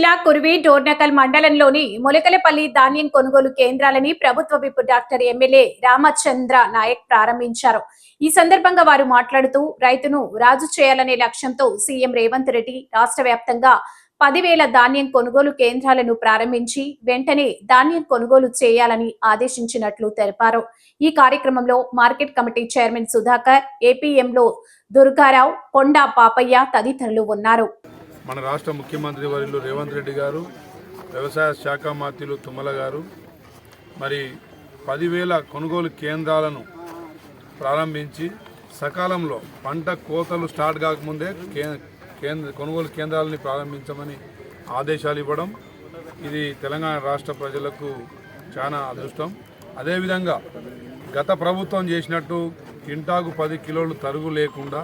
జిల్లా కుర్వి డోర్నకల్ మండలంలోని మొలకలపల్లి ధాన్యం కొనుగోలు కేంద్రాలని ప్రభుత్వ whip doctor MLA Ramachandra Nayak ప్రారంభించారు. ఈ సందర్భంగా వారు మాట్లాడుతూ రైతును రాజు చేయాలనే లక్ష్యంతో సీఎం రేవంత్ రెడ్డి రాష్ట్ర వ్యాప్తంగా పదివేల ధాన్యం కొనుగోలు కేంద్రాలను ప్రారంభించి వెంటనే ధాన్యం కొనుగోలు చేయాలని ఆదేశించినట్లు తెలిపారు. ఈ కార్యక్రమంలో మార్కెట్ కమిటీ చైర్మన్ సుధాకర్ ఏపీఎంలో దుర్గారావు కొండా పాపయ్య తదితరులు ఉన్నారు. మన రాష్ట్ర ముఖ్యమంత్రి వర్యులు రేవంత్ రెడ్డి గారు వ్యవసాయ శాఖ మాత్రులు తుమ్మల గారు. మరి పదివేల కొనుగోలు కేంద్రాలను ప్రారంభించి సకాలంలో పంట కోతలు స్టార్ట్ కాకముందే కేంద్ర కొనుగోలు కేంద్రాలని ప్రారంభించమని ఆదేశాలు ఇవ్వడం ఇది తెలంగాణ రాష్ట్ర ప్రజలకు చాలా అదృష్టం. అదేవిధంగా గత ప్రభుత్వం చేసినట్టు కింటాకు పది కిలోలు తరుగు లేకుండా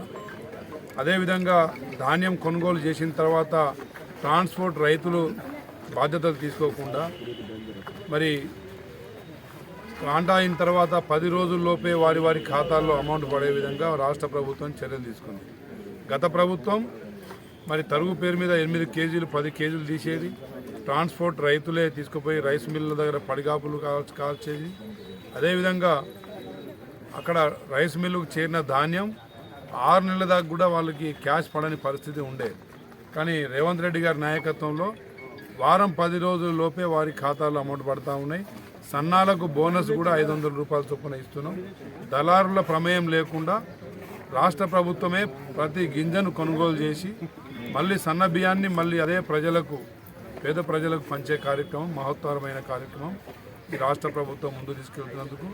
అదేవిధంగా ధాన్యం కొనుగోలు చేసిన తర్వాత ట్రాన్స్పోర్ట్ రైతులు బాధ్యతలు తీసుకోకుండా మరి కాంటా అయిన తర్వాత పది రోజుల్లోపే వారి వారి ఖాతాల్లో అమౌంట్ పడే విధంగా రాష్ట్ర ప్రభుత్వం చర్యలు తీసుకుంది. గత ప్రభుత్వం మరి తరుగు పేరు మీద ఎనిమిది కేజీలు పది కేజీలు తీసేది. ట్రాన్స్పోర్ట్ రైతులే తీసుకుపోయి రైస్ మిల్ల దగ్గర పడిగాపులు కాల్చి కాల్చేది. అదేవిధంగా అక్కడ రైస్ మిల్లుకు చేరిన ధాన్యం ఆరు నెలల దాకా కూడా వాళ్ళకి క్యాష్ పడని పరిస్థితి ఉండేది కానీ రేవంత్ రెడ్డి గారి నాయకత్వంలో వారం పది రోజుల లోపే వారి ఖాతాలో అమౌంట్ పడతా ఉన్నాయి. సన్నాలకు బోనస్ కూడా ఐదు వందల రూపాయల చొప్పున ఇస్తున్నాం. దళారుల ప్రమేయం లేకుండా రాష్ట్ర ప్రభుత్వమే ప్రతి గింజను కొనుగోలు చేసి మళ్ళీ సన్న బియ్యాన్ని మళ్ళీ అదే ప్రజలకు పేద ప్రజలకు పంచే కార్యక్రమం మహత్తరమైన కార్యక్రమం ఈ రాష్ట్ర ప్రభుత్వం ముందు తీసుకెళ్తున్నందుకు